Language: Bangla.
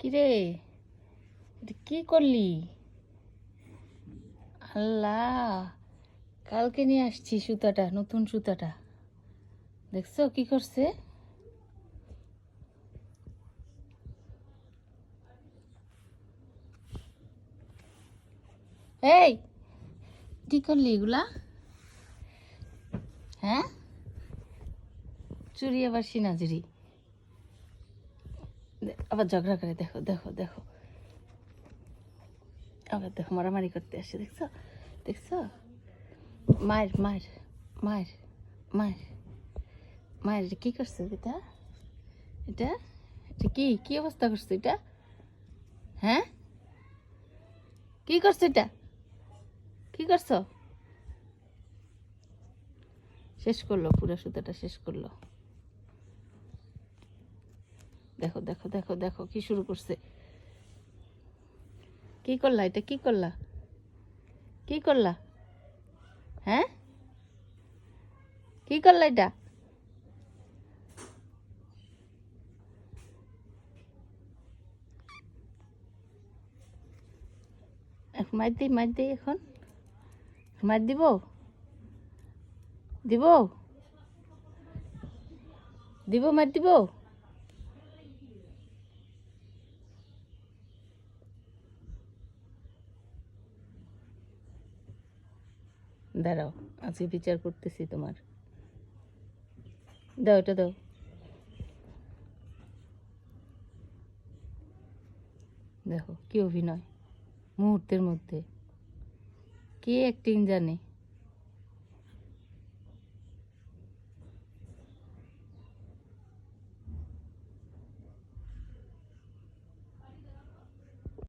কিরে? কি করলি? আল্লাহ, কালকে নিয়ে আসছি সুতাটা, নতুন সুতাটা। দেখছ কি করছে? এই, কি করলি এগুলা? হ্যাঁ? চুরি আবার সিনাজুরি। আবার ঝগড়া করে, দেখো দেখো দেখো। আবার দেখো, মারামারি করতে আসে দেখছ? দেখছ? মায়ের মায়ের মায়ের মায়ের মায়ের কি করছে এটা? এটা? এটা কি, কী অবস্থা করছে এটা? হ্যাঁ? কি করছে এটা? কি করছ? শেষ করল, পুরো সুতাটা শেষ করল। দেখো দেখো দেখো দেখো কি শুরু করছে। কি করলা এটা? কি করলা? কি করলা? হ্যাঁ? কি করলা এটা? মার দিই মার দিই এখন। মার দিব? দিব? দিব মার দিব? দাঁড়াও, আজকে বিচার করতেছি তোমার। দাও, এটা দাও। দেখো, কি অভিনয়, মুহূর্তের মধ্যে। কে অ্যাক্টিং জানে?